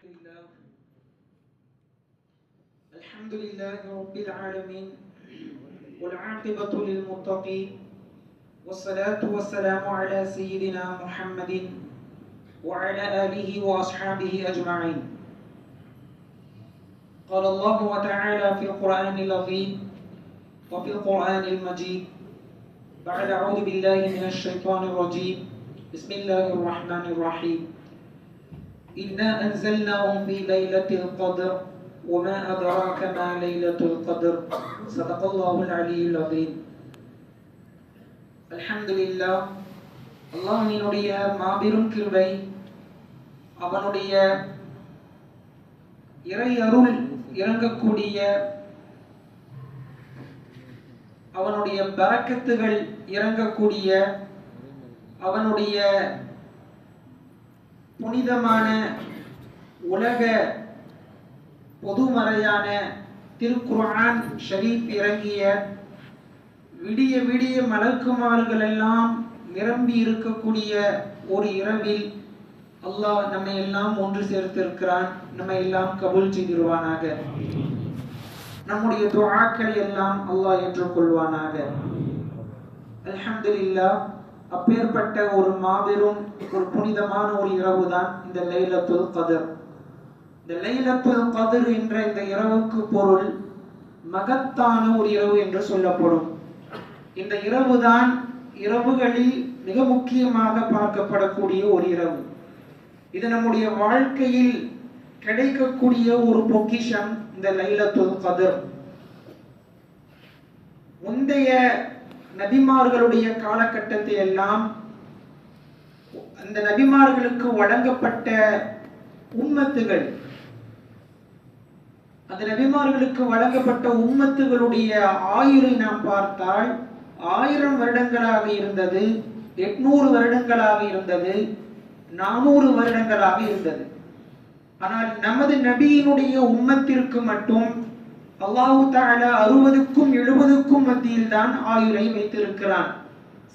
الحمد لله. رب العالمين والعاقبة للمتقين والصلاة والسلام على سيدنا محمد وعلى آله وأصحابه أجمعين. قال الله تعالى في القرآن العظيم وفي القرآن المجيد بعد أعوذ بالله من الشيطان الرجيم. بسم الله الرحمن الرحيم. إنا أنزلناه في ليلة القدر وما أدراك ما ليلة القدر صدق الله العلي العظيم الحمد لله அல்லாஹினுடைய மாபெரும் கிருபை அவனுடைய இறை அருள் இறங்கக்கூடிய அவனுடைய பரக்கத்துகள் இறங்கக்கூடிய அவனுடைய புனிதமான உலக பொதுமறையான திருக்குர்ஆன் ஷரீப் இறங்கிய விடிய விடிய மலக்குமார்கள் எல்லாம் நிரம்பி இருக்கக்கூடிய ஒரு இரவில் அல்லாஹ் நம்மை எல்லாம் ஒன்று சேர்த்திருக்கிறான். நம்மை எல்லாம் கபூல் செய்திருவானாக. நம்முடைய துஆக்களை எல்லாம் அல்லாஹ் ஏற்றுக்கொள்வானாக. அல்ஹம்துலில்லாஹ். அப்பேற்பட்ட ஒரு மாபெரும் ஒரு புனிதமான ஒரு இரவு தான் இந்த லைலத்துல் கதிர். இந்த லைலத்துல் கதிர் என்ற இந்த இரவுக்கு பொருள் மகத்தான ஒரு இரவு என்று சொல்லப்படும். இந்த இரவு தான் இரவுகளில் மிக முக்கியமாக பார்க்கப்படக்கூடிய ஒரு இரவு. இது நம்முடைய வாழ்க்கையில் கிடைக்கக்கூடிய ஒரு பொக்கிஷம் இந்த லைலத்துல் கதிர். முந்தைய நபிமார்களுடைய காலகட்டத்தில் எல்லாம் அந்த நபிமார்களுக்கு வழங்கப்பட்ட உம்மத்துகள் அந்த நபிமார்களுக்கு வழங்கப்பட்ட உம்மத்துகளுடைய ஆயுளை நாம் பார்த்தால் ஆயிரம் வருடங்களாக இருந்தது எட்நூறு வருடங்களாக இருந்தது நானூறு வருடங்களாக இருந்தது. ஆனால் நமது நபியினுடைய உம்மத்திற்கு மட்டும் அல்லாஹு தாலா அறுபதுக்கும் எழுபதுக்கும் மத்தியில் தான் ஆயுளை வைத்திருக்கிறான்.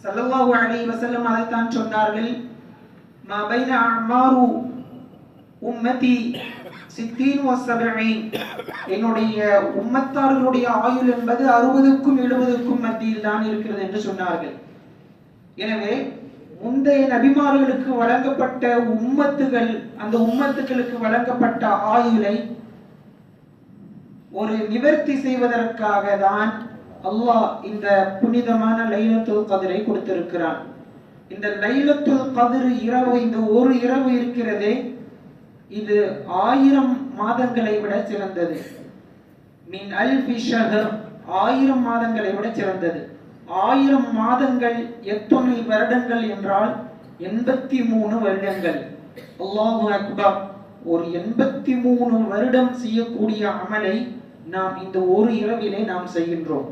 சல்லல்லாஹு அலைஹி வசல்லம் அதைத்தான் சொன்னார்கள். மா பைன அமாரு உம்மதி சித்தீன் வசபீன் என்னுடைய உம்மத்தார்களுடைய ஆயுள் என்பது அறுபதுக்கும் எழுபதுக்கும் மத்தியில் தான் இருக்கிறது என்று சொன்னார்கள். எனவே முந்தைய நபிமார்களுக்கு வழங்கப்பட்ட உம்மத்துகள் அந்த உம்மத்துகளுக்கு வழங்கப்பட்ட ஆயுளை ஒரு நிவர்த்தி செய்வதற்காக தான் அல்லாஹ் இந்த புனிதமான லைலத்துல் கதிரை கொடுத்திருக்கிறான். இந்த லைலத்துல் கதிர் இரவு இந்த ஒரு இரவு இருக்கிறதே இது ஆயிரம் மாதங்களை விட சிறந்தது. மின் அல் ஷஹர் ஆயிரம் மாதங்களை விட சிறந்தது. ஆயிரம் மாதங்கள் எத்தனை வருடங்கள் என்றால் எண்பத்தி மூணு வருடங்கள். அல்லாஹு அக்பர் ஒரு எண்பத்தி மூணு வருடம் செய்யக்கூடிய அமலை நாம் இந்த ஒரு இரவிலே நாம் செய்கின்றோம்.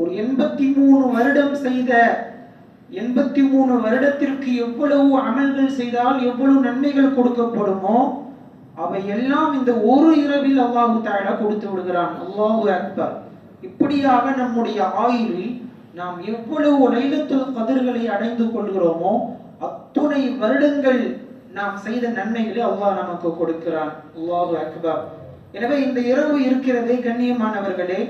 ஒரு எண்பத்தி மூணு வருடம் செய்த எண்பத்தி மூணு வருடத்திற்கு எவ்வளவு அமல்கள் செய்தால் எவ்வளவு நன்மைகள் கொடுக்கப்படுமோ அவை எல்லாம் இந்த ஒரு இரவில் அல்லாஹு தாலா கொடுத்து விடுகிறான். அல்லாஹு அக்பர். இப்படியாக நம்முடைய ஆயுளில் நாம் எவ்வளவு லைலத்துல் கதிர்களை அடைந்து கொள்கிறோமோ அத்துணை வருடங்கள் நாம் செய்த நன்மைகளை அல்லாஹ் நமக்கு கொடுக்கிறான். அல்லாஹு அக்பர். எனவே இந்த இரவு இருக்கிறதே கண்ணியமானவர்களே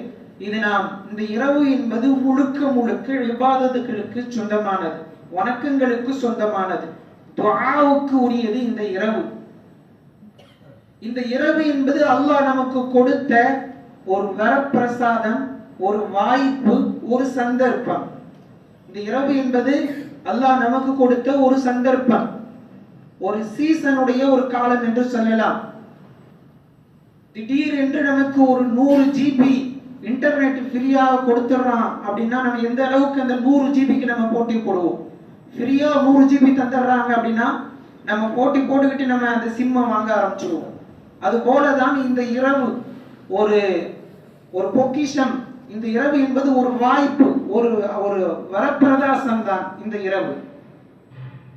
இது நாம் இந்த இரவு என்பது முழுக்க முழுக்க விவாதத்துகளுக்கு சொந்தமானது வணக்கங்களுக்கு சொந்தமானது துவாவுக்கு உரியது இந்த இரவு. இந்த இரவு என்பது அல்லாஹ் நமக்கு கொடுத்த ஒரு வரப்பிரசாதம் ஒரு வாய்ப்பு ஒரு சந்தர்ப்பம். இந்த இரவு என்பது அல்லாஹ் நமக்கு கொடுத்த ஒரு சந்தர்ப்பம் ஒரு சீசனுடைய ஒரு காலம் என்று சொல்லலாம். திடீரென்று நமக்கு ஒரு நூறு ஜிபி இன்டர்நெட் ஃப்ரீயாக கொடுத்துட்றான் அப்படின்னா நம்ம எந்த அளவுக்கு அந்த நூறு ஜிபிக்கு நம்ம போட்டி போடுவோம்? ஃப்ரீயாக நூறு ஜிபி தந்துடுறாங்க அப்படின்னா நம்ம போட்டி போட்டுக்கிட்டு நம்ம அந்த சிம்மை வாங்க ஆரம்பிச்சிடுவோம். அது போல தான் இந்த இரவு. ஒரு ஒரு பொக்கிஷம். இந்த இரவு என்பது ஒரு வாய்ப்பு. ஒரு ஒரு வரப்பிரதாசம் தான் இந்த இரவு.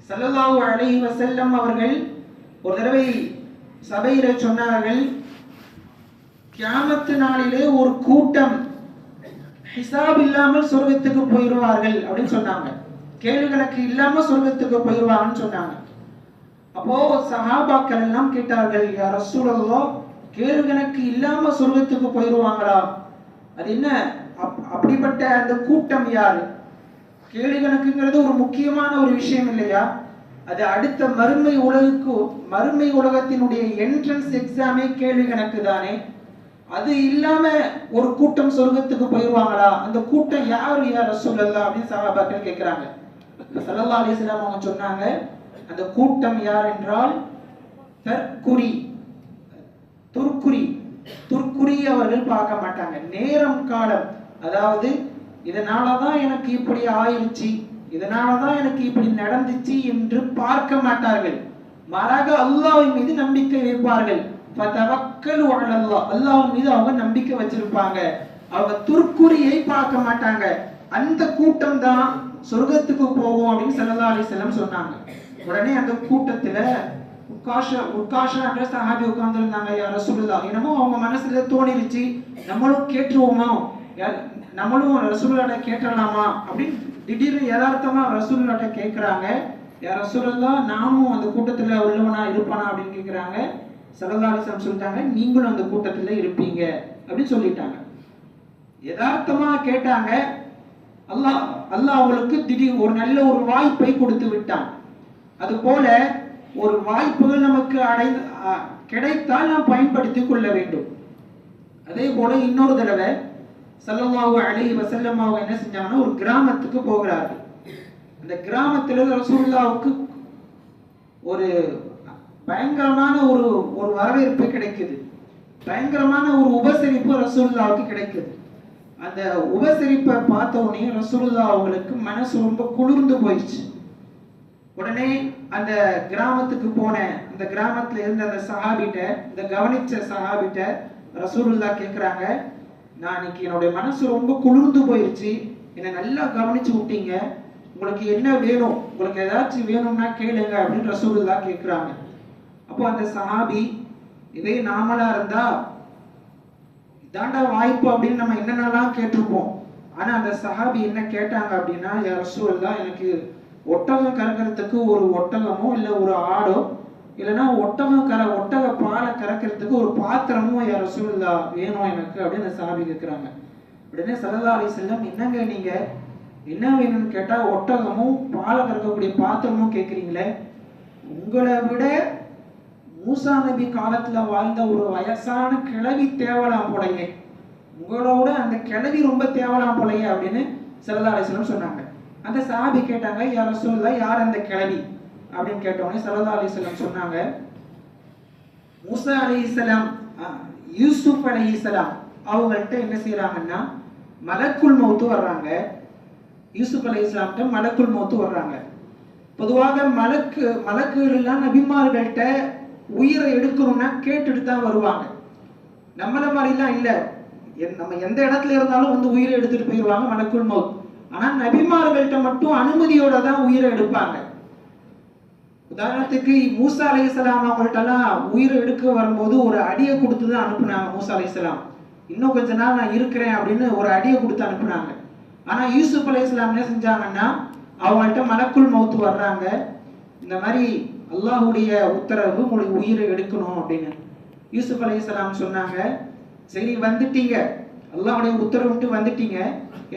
சல்லல்லாஹு அலைஹி வசல்லம் அவர்கள் ஒரு தடவை சபையில சொன்னார்கள் கியாமத்து நாளிலே ஒரு கூட்டம் ஹிசாப் இல்லாமல் சொர்க்கத்துக்கு போயிடுவார்கள் அப்படின்னு சொன்னாங்க. கேள்வி கணக்கு இல்லாம சொர்க்கத்துக்கு போயிடுவாங்கன்னு சொன்னாங்க. அப்போ சஹாபாக்கள் எல்லாம் கேட்டார்கள் யார் ரசூலல்லா கேள்வி கணக்கு இல்லாம சொர்க்கத்துக்கு போயிடுவாங்களா அது என்ன? அப்- அப்படிப்பட்ட அந்த கூட்டம் யாரு? கேள்வி கணக்குங்கிறது ஒரு முக்கியமான ஒரு விஷயம் இல்லையா? அது அடுத்த மறுமை உலகுக்கு மறுமை உலகத்தினுடைய என்ட்ரன்ஸ் எக்ஸாமே கேள்வி கணக்கு தானே? அது இல்லாம ஒரு கூட்டம் சொர்க்கத்துக்கு போயிடுவாங்களா அந்த கூட்டம் யாரு? யார் ரசூலல்லா அப்படின்னு சஹாபாக்கள் கேட்கிறாங்க சல்லல்லாஹு அலைஹி அவங்க சொன்னாங்க அந்த கூட்டம் யார் என்றால் தற்குறி துர்க்குறி. துர்க்குறி அவர்கள் பார்க்க மாட்டாங்க. நேரம் காலம். அதாவது இதனாலதான் எனக்கு இப்படி ஆயிருச்சு இதனாலதான் எனக்கு இப்படி நடந்துச்சு என்று பார்க்க மாட்டார்கள். மாறாக அல்லாவின் மீது நம்பிக்கை வைப்பார்கள். ஃபதவக்கலு அலல்லாஹ் அல்லாஹ்வின் மீது அவங்க நம்பிக்கை வச்சிருப்பாங்க. அவங்க துர்க்குறியை பார்க்க மாட்டாங்க. அந்த கூட்டம் தான் சொர்க்கத்துக்கு போகும் அப்படின்னு ஸல்லல்லாஹு அலைஹி சொன்னாங்க. உடனே அந்த கூட்டத்துல உட்காஷ உட்காஷான்ற சஹாபி உட்கார்ந்துருந்தாங்க. யார் ரசூலுல்லா என்னமோ அவங்க மனசுல தோணிருச்சு. நம்மளும் கேட்டுருவோமோ? யா- நம்மளும் ரசூலுல்லாட்ட கேட்டலாமா அப்படின்னு திடீர்னு யதார்த்தமா ரசூலுல்லாட்ட கேட்குறாங்க யார் ரசூலுல்லாஹ் நானும் அந்த கூட்டத்துல உள்ளவனா இருப்பானா? அப்படின்னு கேட்குறாங்க ஸல்லல்லாஹு சொல்லிட்டாங்க நீங்களும் அந்த கூட்டத்துல இருப்பீங்க. அப்படின்னு சொல்லிட்டாங்க. யதார்த்தமாக கேட்டாங்க. அல்லாஹ் அல்லாஹ் அவங்களுக்கு திடீர் ஒரு நல்ல ஒரு வாய்ப்பை கொடுத்து விட்டான். அது போல ஒரு வாய்ப்புகள் நமக்கு அடை கிடைத்தால் நாம் பயன்படுத்தி கொள்ள வேண்டும். அதே போல இன்னொரு தடவை ஸல்லல்லாஹு அலைஹி வஸல்லம் என்ன செஞ்சாங்கன்னா ஒரு கிராமத்துக்கு போகிறார்கள். அந்த கிராமத்தில் ரசூல்லாவுக்கு ஒரு பயங்கரமான ஒரு ஒரு வரவேற்பு கிடைக்குது. பயங்கரமான ஒரு உபசரிப்பு ரசூல்லாவுக்கு கிடைக்குது. அந்த உபசரிப்பை பார்த்த உடனே ரசூல்லா அவங்களுக்கு மனசு ரொம்ப குளிர்ந்து போயிடுச்சு. உடனே அந்த கிராமத்துக்கு போன அந்த கிராமத்துல இருந்த அந்த சஹாபிட்ட இந்த கவனிச்ச சஹாபிட்ட ரசூலுல்லா கேட்குறாங்க நான் இன்னைக்கு என்னுடைய மனசு ரொம்ப குளிர்ந்து போயிடுச்சு. என்னை நல்லா கவனிச்சு விட்டீங்க. உங்களுக்கு என்ன வேணும்? உங்களுக்கு ஏதாச்சும் வேணும்னா கேளுங்க அப்படின்னு ரசூலுல்லா கேட்குறாங்க அப்போ அந்த சஹாபி இதே நாமளா இருந்தா இதாண்டா வாய்ப்பு அப்படின்னு நம்ம என்னென்னலாம் கேட்டிருப்போம். ஆனா அந்த சஹாபி என்ன கேட்டாங்க அப்படின்னா என் ரசூலல்லாஹ் எனக்கு ஒட்டகம் கறக்கிறதுக்கு ஒரு ஒட்டகமோ இல்ல ஒரு ஆடோ இல்லைன்னா ஒட்டகம் கர ஒட்டக பாலை கறக்கிறதுக்கு ஒரு பாத்திரமும் என் ரசூல்லா வேணும் எனக்கு அப்படின்னு அந்த சஹாபி கேட்குறாங்க உடனே ஸல்லல்லாஹு அலி செல்லம் என்னங்க நீங்க என்ன வேணும்னு கேட்டா ஒட்டகமும் பாலை கறக்கக்கூடிய பாத்திரமும் கேட்குறீங்களே உங்களை விட மூசா நபி காலத்துல வாழ்ந்த ஒரு வயசான கிழவி தேவலாம் போலையே. உங்களோட அந்த கிழவி ரொம்ப தேவலாம் போலையே அப்படின்னு ஸல்லல்லாஹு சொன்னாங்க. அந்த சாபி கேட்டாங்க யார சொல்ல யார் அந்த கிழவி? அப்படின்னு கேட்டோடனே சரதா அலைஹி சொன்னாங்க மூசா அலி இஸ்லாம் யூசுப் அலைஹிஸ்ஸலாம் அவங்கள்ட்ட என்ன செய்யறாங்கன்னா மலக்குள் மௌத்து வர்றாங்க. யூசுப் அலை இஸ்லாம்கிட்ட மலக்குள் மௌத்து வர்றாங்க. பொதுவாக மலக்கு மலக்குகள்லாம் நபிமார்கள்ட்ட உயிரை எடுக்கணும்னா கேட்டுட்டு தான் வருவாங்க. நம்மள மாதிரிலாம் இல்லை. நம்ம எந்த இடத்துல இருந்தாலும் வந்து உயிரை எடுத்துட்டு போயிடுவாங்க மலக்குள் மௌத். ஆனால் நபிமார்கள்ட்ட மட்டும் அனுமதியோட தான் உயிரை எடுப்பாங்க. உதாரணத்துக்கு மூசா அலைஹிஸ்ஸலாம் இஸ்லாம் அவங்கள்ட்டலாம் உயிரை எடுக்க வரும்போது ஒரு அடியை கொடுத்து தான் அனுப்புனாங்க மூசா அலைஹிஸ்ஸலாம் இன்னும் கொஞ்ச நாள் நான் இருக்கிறேன் அப்படின்னு ஒரு அடியை கொடுத்து அனுப்புனாங்க. ஆனால் யூசுப் அலைஹிஸ்ஸலாம் என்ன செஞ்சாங்கன்னா அவங்கள்ட்ட மலக்குள் மௌத்து வர்றாங்க. இந்த மாதிரி அல்லாஹுடைய உத்தரவு உங்களுக்கு உயிரை எடுக்கணும் அப்படின்னு. யூசுப் அலைஹிஸ்ஸலாம் சொன்னாங்க சரி வந்துட்டீங்க. அல்லாஹுடைய உத்தரவுட்டு வந்துட்டீங்க.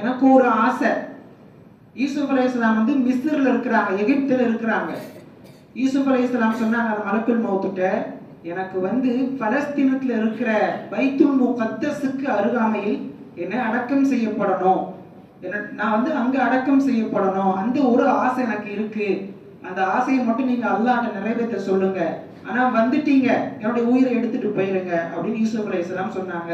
எனக்கு ஒரு ஆசை. யூசுப் அலைஹிஸ்ஸலாம் வந்து மிஸ்ரில் இருக்கிறாங்க எகிப்தில் இருக்கிறாங்க. யூசுப் அலைஹிஸ்ஸலாம் சொன்னாங்க அந்த மலக்குள் மௌத்துட்ட எனக்கு வந்து பலஸ்தீனத்தில் இருக்கிற பைத்துல் முகத்தஸுக்கு அருகாமையில் என்ன அடக்கம் செய்யப்படணும். நான் வந்து அங்க அடக்கம் செய்யப்படணும். அந்த ஒரு ஆசை எனக்கு இருக்கு. அந்த ஆசையை மட்டும் நீங்க அல்லாட்ட நிறைவேற்ற சொல்லுங்க. ஆனா வந்துட்டீங்க. என்னுடைய உயிரை எடுத்துட்டு போயிருங்க அப்படின்னு யூசுப் அலைஹிஸ்ஸலாம் சொன்னாங்க.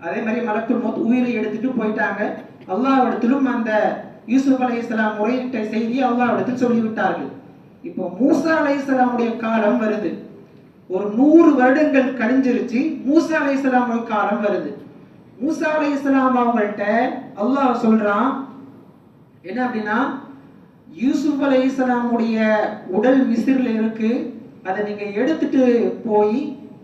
அதே மாதிரி மலக்குள் மோத் உயிரை எடுத்துட்டு போயிட்டாங்க. அல்லாவிடத்திலும் அந்த யூசுப் அலைஹிஸ்ஸலாம் முறையிட்ட செய்தி அல்லாவிடத்தில் சொல்லிவிட்டார்கள். இப்போ மூசா அலைஹிஸ்ஸலாமுடைய காலம் வருது. ஒரு நூறு வருடங்கள் கழிஞ்சிருச்சு. மூசா அலைஹிஸ்ஸலாமுடைய காலம் வருது. மூசா அலைஹிஸ்ஸலாம் அவங்கள்ட்ட அல்லாஹ் சொல்றான் என்ன அப்படின்னா யூசுப் அலைஹிஸ்ஸலாமுடைய உடல் மிசிறில் இருக்கு அதை நீங்க எடுத்துட்டு போய்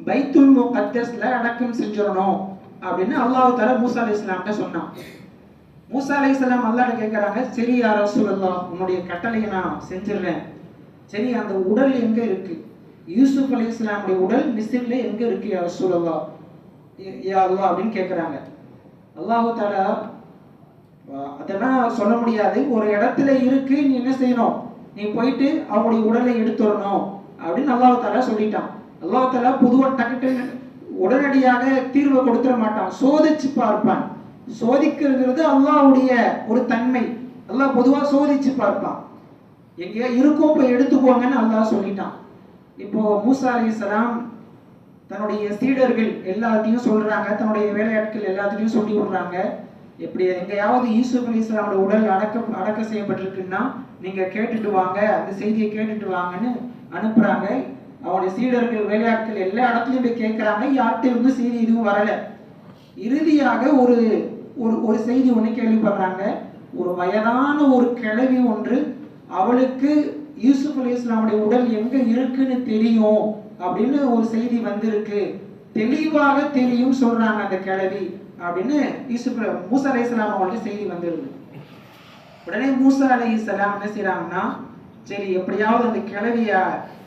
பைத்துல் முகத்தஸ்ல அடக்கம் செஞ்சிடணும் அப்படின்னு அல்லாஹ் தர மூசா அலைஹிஸ்ஸலாம்ட்ட சொன்னான். மூசா அலி இஸ்லாம் அல்லாட கேக்குறாங்க சரி யா ரசூலல்லாஹ் உன்னுடைய கட்டளையை நான் செஞ்சிடுறேன். சரி அந்த உடல் எங்க இருக்கு? யூசுப் அலி இஸ்லாமுடைய உடல் மிசிறில் எங்க இருக்கு யா ரசூலல்லா யா அப்படின்னு கேட்குறாங்க அல்லாஹு தாலா அதெல்லாம் சொல்ல முடியாது. ஒரு இடத்துல இருக்கு நீ என்ன செய்யணும்? நீ போயிட்டு அவங்களுடைய உடலை எடுத்துடணும் அப்படின்னு அல்லாஹு தாலா சொல்லிட்டான். அல்லாஹு தாலா பொதுவாக டக்கு உடனடியாக தீர்வை கொடுத்துட மாட்டான். சோதிச்சு பார்ப்பான். சோதிக்கிறது அல்லாஹ்வுடைய ஒரு தன்மை. அல்லாஹ் பொதுவாக சோதிச்சு பார்ப்பான். எங்கேயோ இருக்கும் போய் எடுத்துக்கோங்கன்னு அல்லாஹ் சொல்லிட்டான். இப்போ மூசா அலி தன்னுடைய சீடர்கள் எல்லாத்தையும் சொல்றாங்க தன்னுடைய வேலையாட்கள் எல்லாத்தையும் சொல்லி விடுறாங்க. எப்படி எங்கேயாவது யூசுப் அலி இஸ்லாமோட உடல் அடக்க அடக்க செய்யப்பட்டிருக்குன்னா நீங்க கேட்டுட்டு வாங்க அந்த செய்தியை கேட்டுட்டு வாங்கன்னு அனுப்புறாங்க. அவனுடைய சீடர்கள் வேலையாட்கள் எல்லா இடத்துலயும் போய் கேட்கறாங்க யார்கிட்ட இருந்து செய்தி எதுவும் வரல. இறுதியாக ஒரு ஒரு ஒரு செய்தி ஒன்று கேள்விப்படுறாங்க. ஒரு வயதான ஒரு கிழவி ஒன்று அவளுக்கு யூசுப் அலி இஸ்லாமுடைய உடல் எங்க இருக்குன்னு தெரியும். அப்படின்னு ஒரு செய்தி வந்திருக்கு. தெளிவாக தெரியும் சொல்றாங்க அந்த கிழவி அப்படின்னு யூசுப் மூசா அலி இஸ்லாம் அவங்களுக்கு செய்தி வந்துருது உடனே மூசா அலை இஸ்லாம் என்ன சரி எப்படியாவது அந்த கிழவிய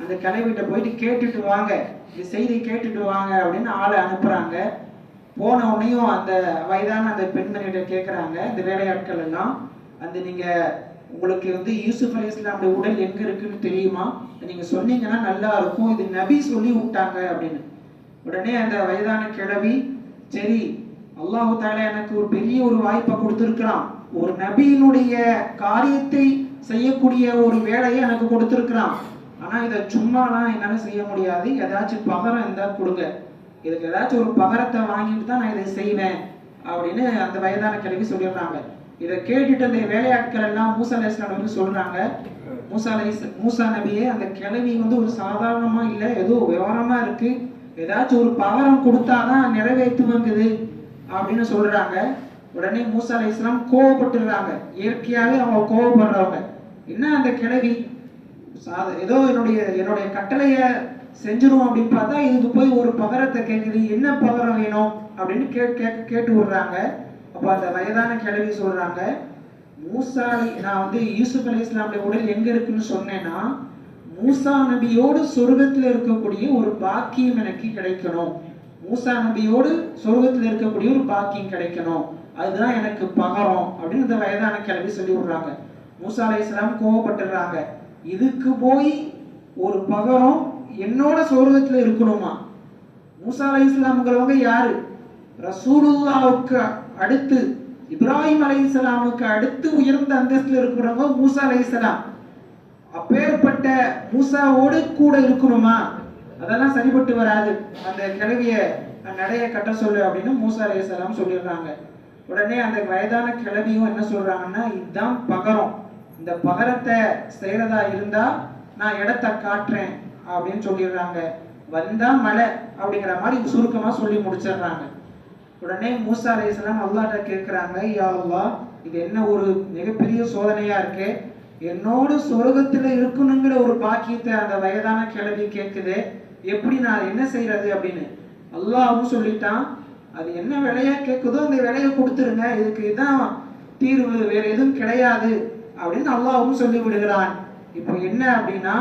அந்த கிழவிட்ட போயிட்டு கேட்டுட்டு வாங்க. இந்த செய்தி கேட்டுட்டு வாங்க அப்படின்னு ஆளை அனுப்புறாங்க. போன உடனேயும் அந்த வயதான அந்த பெண்மணிகிட்ட கேட்குறாங்க இந்த வேலையாட்கள் எல்லாம் அந்த நீங்க உங்களுக்கு வந்து யூசுப் அலி இஸ்லாமுடைய உடல் எங்க இருக்குன்னு தெரியுமா? நீங்க சொன்னீங்கன்னா நல்லா இருக்கும். இது நபி சொல்லி விட்டாங்க அப்படின்னு. உடனே அந்த வயதான கிழவி சரி அல்லாஹு தாலா எனக்கு ஒரு பெரிய ஒரு வாய்ப்பை கொடுத்திருக்கிறான். ஒரு நபியினுடைய காரியத்தை செய்யக்கூடிய ஒரு வேலையை எனக்கு கொடுத்திருக்கிறான். ஆனா இதை சும்மாலாம் என்னால செய்ய முடியாது. ஏதாச்சும் பகரம் இருந்தா கொடுங்க. இதுக்கு ஏதாச்சும் ஒரு பகரத்தை வாங்கிட்டு தான் நான் இதை செய்வேன் அப்படின்னு அந்த வயதான கிழவி சொல்லிடுறாங்க. இதை கேட்டுட்டு அந்த வேலையாட்கள் எல்லாம் மூசா அலைஹிஸ்ஸலாம் வந்து சொல்றாங்க. மூசா மூசா நபியே அந்த கிழவி வந்து ஒரு சாதாரணமா இல்ல ஏதோ விவரமா இருக்கு. ஏதாச்சும் ஒரு பகரம் கொடுத்தாதான் நிறைவேற்றுவங்குது அப்படின்னு சொல்றாங்க. உடனே மூசா அலி இஸ்லாம் கோவப்பட்டுடுறாங்க இயற்கையாவே அவங்க கோவப்படுறவங்க. என்ன அந்த கிழவி? சாத ஏதோ என்னுடைய என்னுடைய கட்டளைய செஞ்சிடும் அப்படின்னு பார்த்தா இதுக்கு போய் ஒரு பகரத்தை கேட்குது என்ன பகரம் வேணும் அப்படின்னு கே கேட்டு கேட்டு விடுறாங்க. அப்போ அந்த வயதான கிழவி சொல்றாங்க மூசா நான் வந்து யூசுப் அலி இஸ்லாமுடைய உடல் எங்க இருக்குன்னு சொன்னேன்னா மூசா நபியோடு சொர்க்கத்தில் இருக்கக்கூடிய ஒரு பாக்கியம் எனக்கு கிடைக்கணும். மூசா நபியோடு சொர்க்கத்தில் இருக்கக்கூடிய ஒரு பாக்கியம் கிடைக்கணும். அதுதான் எனக்கு பகரம் அப்படின்னு இந்த வயதான கிழவி சொல்லி விடுறாங்க. மூசா அலி இஸ்லாம் கோவப்பட்டுறாங்க. இதுக்கு போய் ஒரு பகரம் என்னோட சொர்க்கத்தில் இருக்கணுமா? மூசா அலி இஸ்லாம்ங்கிறவங்க யாரு? ரசூலுல்லாவுக்கு அடுத்து இப்ராஹிம் அலை இஸ்லாமுக்கு அடுத்து உயர்ந்த அந்தஸ்தில் இருக்கிறவங்க மூசா அலை இஸ்லாம் அப்பேற்பட்ட மூசாவோடு கூட இருக்கணுமா? அதெல்லாம் சரிப்பட்டு வராது. அந்த கிழவிய நடைய கட்ட சொல்லு அப்படின்னு மூசா அலைஹிஸ்ஸலாம் சொல்லிடுறாங்க. உடனே அந்த வயதான கிழவியும் என்ன சொல்றாங்கன்னா இதுதான் பகரம். இந்த பகரத்தை செய்யறதா இருந்தா நான் இடத்த காட்டுறேன் அப்படின்னு சொல்லிடுறாங்க. வந்தா மழை அப்படிங்கிற மாதிரி சுருக்கமா சொல்லி முடிச்சிடுறாங்க. உடனே மூசா அலைஹிஸ்ஸலாம் அல்லாட்ட கேட்குறாங்க யா அல்லா இது என்ன ஒரு மிகப்பெரிய சோதனையா இருக்கு? என்னோடு சொர்க்கத்துல இருக்கணுங்கிற ஒரு பாக்கியத்தை அந்த வயதான கிழவி கேட்குது எப்படி நான் என்ன செய்யறது அப்படின்னு. அல்லாவும் சொல்லிட்டான் அது என்ன விலையா கேட்குதோ அந்த விலையை கொடுத்துருங்க இதுக்கு இதான் தீர்வு வேற எதுவும் கிடையாது அப்படின்னு அல்லாவும் சொல்லி விடுகிறான். இப்போ என்ன அப்படின்னா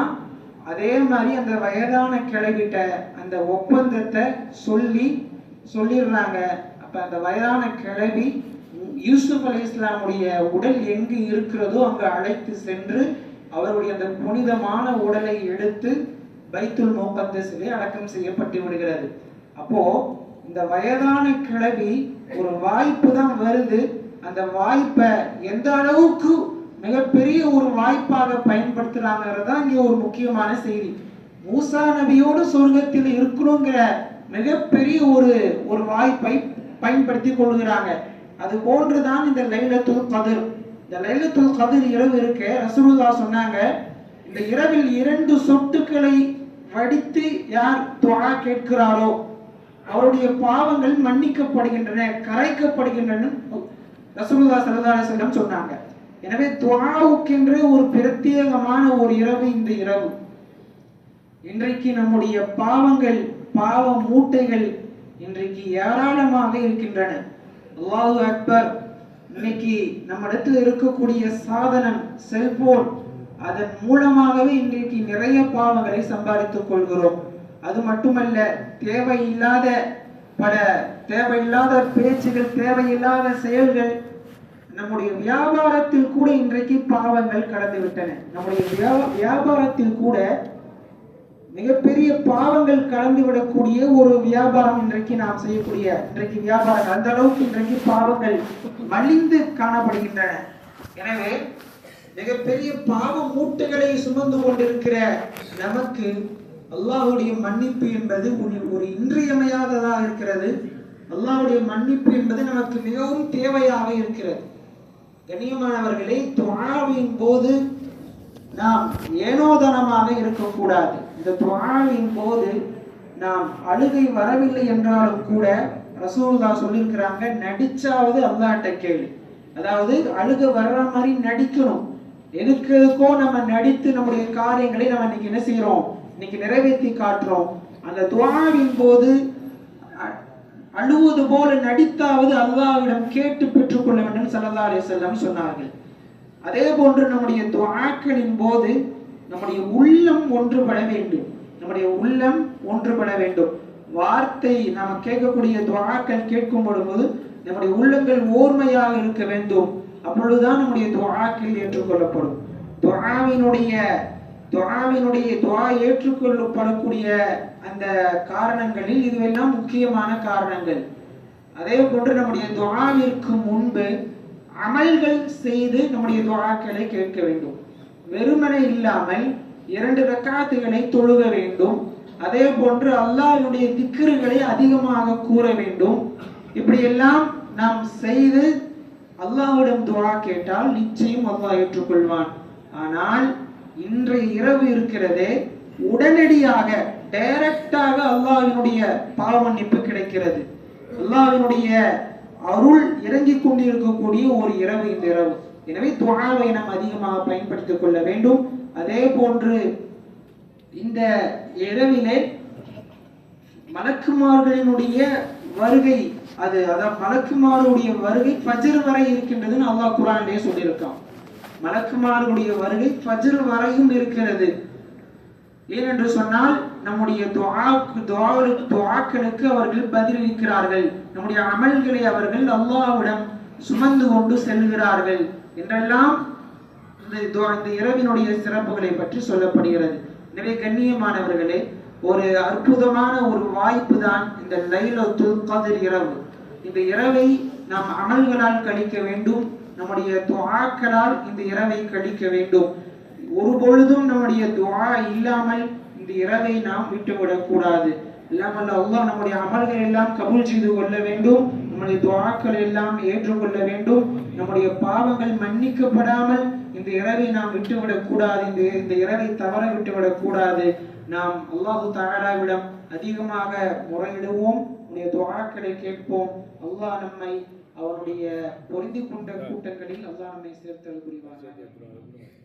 அதே மாதிரி அந்த வயதான கிழவிட்ட அந்த ஒப்பந்தத்தை சொல்லி சொல்லிடுறாங்க அப்போ அந்த வயதான கிழவி யூசுப் அலி இஸ்லாமுடைய உடல் எங்கு இருக்கிறதோ அங்கு அழைத்து சென்று அவருடைய அந்த புனிதமான உடலை எடுத்து பைத்துல் முகத்தஸிலே அடக்கம் செய்யப்பட்டு விடுகிறது. அப்போ இந்த வயதான கிழவி ஒரு வாய்ப்பு தான் வருது. அந்த வாய்ப்பை எந்த அளவுக்கு மிகப்பெரிய ஒரு வாய்ப்பாக பயன்படுத்துறாங்கிறது தான் இங்கே ஒரு முக்கியமான செய்தி. மூசா நபியோடு சொர்க்கத்தில் இருக்கணுங்கிற மிகப்பெரிய ஒரு ஒரு வாய்ப்பை பயன்படுத்தி கொள்கிறாங்க அது போன்றுதான் இந்த லைலத்துல் கதிர். இந்த லைலத்துல் கதிர் இரவு இருக்க ரசூலுல்லா சொன்னாங்க இந்த இரவில் இரண்டு சொட்டுக்களை வடித்து யார் துவா கேட்கிறாரோ அவருடைய பாவங்கள் மன்னிக்கப்படுகின்றன கரைக்கப்படுகின்றன ரசூலுல்லா ஸல்லல்லாஹு சொன்னாங்க. எனவே துவாவுக்கென்று ஒரு பிரத்யேகமான ஒரு இரவு இந்த இரவு. இன்றைக்கு நம்முடைய பாவங்கள் பாவ மூட்டைகள் இன்றைக்கு ஏராளமாக இருக்கின்றன. அல்லாஹு அக்பர் இன்னைக்கு நம்ம இடத்துல இருக்கக்கூடிய சாதனம் செல்போன் அதன் மூலமாகவே இன்றைக்கு நிறைய பாவங்களை சம்பாதித்துக் கொள்கிறோம். அது மட்டுமல்ல தேவையில்லாத பல தேவையில்லாத பேச்சுகள் தேவையில்லாத செயல்கள் நம்முடைய வியாபாரத்தில் கூட இன்றைக்கு பாவங்கள் கடந்து விட்டன. நம்முடைய வியா- வியாபாரத்தில் கூட மிகப்பெரிய பாவங்கள் கலந்து விடக்கூடிய ஒரு வியாபாரம் இன்றைக்கு நாம் செய்யக்கூடிய இன்றைக்கு வியாபாரம் அந்த அளவுக்கு இன்றைக்கு பாவங்கள் மலிந்து காணப்படுகின்றன. எனவே மிகப்பெரிய பாவ மூட்டைகளை சுமந்து கொண்டிருக்கிற நமக்கு அல்லாஹுடைய மன்னிப்பு என்பது ஒரு ஒரு இன்றியமையாததாக இருக்கிறது. அல்லாஹுடைய மன்னிப்பு என்பது நமக்கு மிகவும் தேவையாக இருக்கிறது. கண்ணியமானவர்களே துவாவின் போது நாம் ஏனோதனமாக இருக்கக்கூடாது. இந்த துவாவின் போது நாம் அழுகை வரவில்லை என்றாலும் கூட ரசூலுல்லா சொல்லியிருக்கிறாங்க நடிச்சாவது அல்லாட்ட கேளு. அதாவது அழுக வர்ற மாதிரி நடிக்கணும். எதுக்கு எதுக்கோ நம்ம நடித்து நம்முடைய காரியங்களை நம்ம இன்னைக்கு என்ன செய்யறோம் இன்னைக்கு நிறைவேற்றி காட்டுறோம். அந்த துவாவின் போது அழுவது போல நடித்தாவது அல்லாவிடம் கேட்டு பெற்றுக்கொள்ள வேண்டும் சல்லா அலி வஸல்லம் சொன்னார்கள். அதே போன்று நம்முடைய துவா போது நம்முடைய உள்ளம் ஒன்றுபட வேண்டும். நம்முடைய உள்ளம் ஒன்றுபட வேண்டும். வார்த்தை நாம் கேட்கக்கூடிய துவாக்கள் கேட்கும் பொழுது நம்முடைய உள்ளங்கள் ஓர்மையாக இருக்க வேண்டும். அப்பொழுதுதான் நம்முடைய துவாக்கள் ஏற்றுக்கொள்ளப்படும். துவாவினுடைய துவாவினுடைய துவா ஏற்றுக்கொள்ளப்படக்கூடிய அந்த காரணங்களில் இதுவெல்லாம் முக்கியமான காரணங்கள். அதே போன்று நம்முடைய துவாவிற்கு முன்பு அமல்கள் செய்து நம்முடைய துவாக்களை கேட்க வேண்டும். வெறுமனை இல்லாமல் இரண்டு ரக்காத்துகளை தொழுக வேண்டும். அதே போன்று அல்லாஹ்வுடைய திக்ருகளை அதிகமாக கூற வேண்டும். இப்படியெல்லாம் நாம் செய்து அல்லாஹ்விடம் துவா கேட்டால் நிச்சயம் அல்லாஹ் ஏற்றுக்கொள்வான். ஆனால் இன்றைய இரவு இருக்கிறதே உடனடியாக டைரக்டாக அல்லாஹினுடைய பாவ மன்னிப்பு கிடைக்கிறது. அல்லாஹினுடைய அருள் இறங்கிக் கொண்டிருக்கக்கூடிய ஒரு இரவு இந்த இரவு. எனவே துவாவை நாம் அதிகமாக பயன்படுத்திக் கொள்ள வேண்டும். அதே போன்று இந்த இரவிலே மலக்குமார்களினுடைய வருகை அது அதான் மலக்குமாருடைய வருகை பஜர் வரை இருக்கின்றதுன்னு அல்லாஹ் குரானிலே சொல்லியிருக்கான். மலக்குமாருடைய வருகை பஜர் வரையும் இருக்கிறது. ஏனென்று சொன்னால் நம்முடைய துவாக்கு துஆவுக்கு அவர்கள் பதிலளிக்கிறார்கள். நம்முடைய அமல்களை அவர்கள் அல்லாவிடம் சுமந்து கொண்டு செல்கிறார்கள். என்றெல்லாம் இந்த இந்த இரவினுடைய சிறப்புகளை பற்றி சொல்லப்படுகிறது. எனவே கண்ணியமானவர்களே ஒரு அற்புதமான ஒரு வாய்ப்பு தான் இந்த லைலத்து கதிர் இரவு. இந்த இரவை நாம் அமல்களால் கழிக்க வேண்டும். நம்முடைய துவாக்களால் இந்த இரவை கழிக்க வேண்டும். ஒரு பொழுதும் நம்முடைய துவா இல்லாமல் இந்த இரவை நாம் விட்டுவிடக் கூடாது இல்லாமல் அல்லாஹ் நம்முடைய அமல்கள் எல்லாம் கபூல் செய்து கொள்ள வேண்டும். நம்முடைய துவாக்கள் எல்லாம் ஏற்றுக்கொள்ள வேண்டும். நம்முடைய பாவங்கள் மன்னிக்கப்படாமல் இந்த இரவை நாம் விட்டுவிடக் கூடாது. இந்த இந்த இரவை தவற விட்டுவிடக் கூடாது. நாம் அல்லாஹு தகராவிடம் அதிகமாக முறையிடுவோம். உடைய துவாக்களை கேட்போம். அல்லாஹ் நம்மை அவனுடைய பொருந்தி கொண்ட கூட்டங்களில் அல்லாஹ் நம்மை சேர்த்தல் புரிவானாக.